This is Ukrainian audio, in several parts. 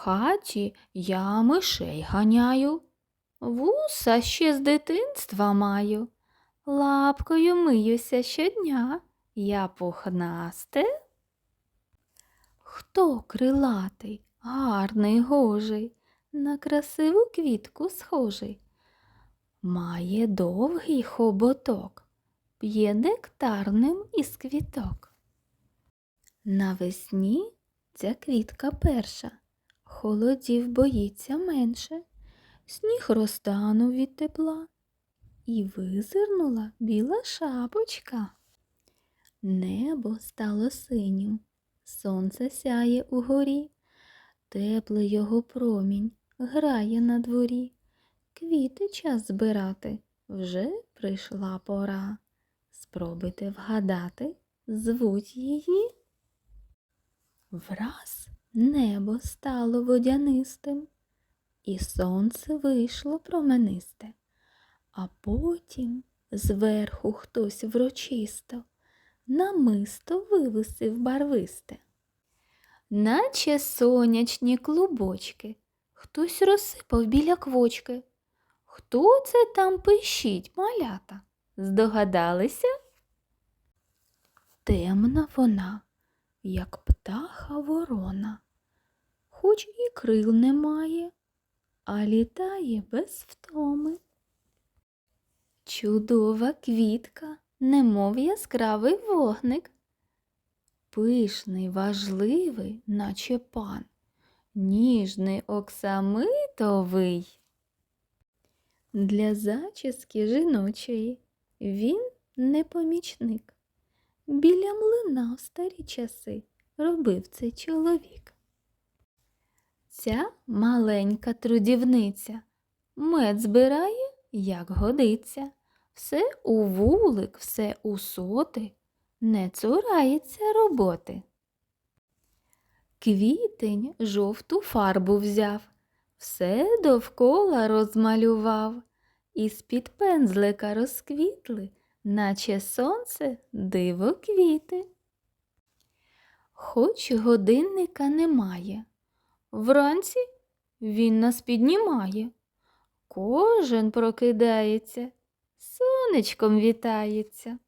хаті я мишей ганяю, вуса ще з дитинства маю, лапкою миюся щодня, я пухнасте. Хто крилатий, гарний, гожий, на красиву квітку схожий? Має довгий хоботок, п'є нектарним із квіток. Навесні ця квітка перша, холодів боїться менше, сніг розтанув від тепла, і визирнула біла шапочка. Небо стало синім, сонце сяє угорі, теплий його промінь грає на дворі. Квіти час збирати, вже прийшла пора. Спробуйте вгадати, звуть її. Враз небо стало водянистим, і сонце вийшло променисте, а потім зверху хтось врочисто намисто вивисив барвисте. Наче сонячні клубочки, хтось розсипав біля квочки. Хто це там пищить, малята? Здогадалися? Темна вона, як птаха ворона, хоч і крил немає, а літає без втоми. Чудова квітка, немов яскравий вогник, пишний, важливий, наче пан, ніжний оксамитовий. Для зачіски жіночої він не помічник. Біля млина в старі часи робив цей чоловік. Ця маленька трудівниця мед збирає, як годиться, все у вулик, все у соти, не цурається роботи. Квітень жовту фарбу взяв, все довкола розмалював, і з-під пензлика розквітли, наче сонце диво квіти. Хоч годинника немає, вранці він нас піднімає. Кожен прокидається, сонечком вітається.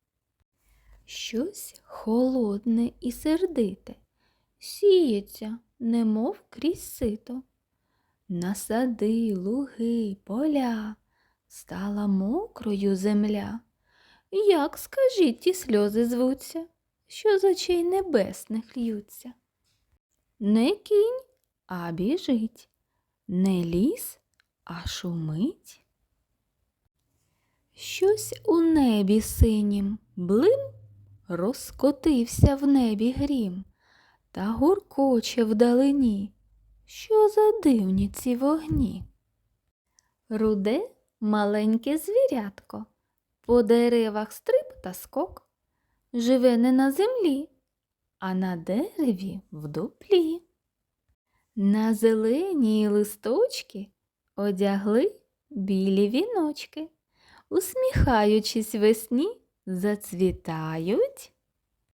Щось холодне і сердите, сіється, немов крізь сито. На сади, луги, поля стала мокрою земля. Як, скажіть, ті сльози звуться, що з очей небесних льються? Не кінь, а біжить, не ліс, а шумить. Щось у небі синім блим розкотився в небі грім та гуркоче вдалині. Що за дивні ці вогні? Руде маленьке звірятко, по деревах стриб та скок, живе не на землі, а на дереві в дуплі. На зелені листочки одягли білі віночки, усміхаючись весні, зацвітають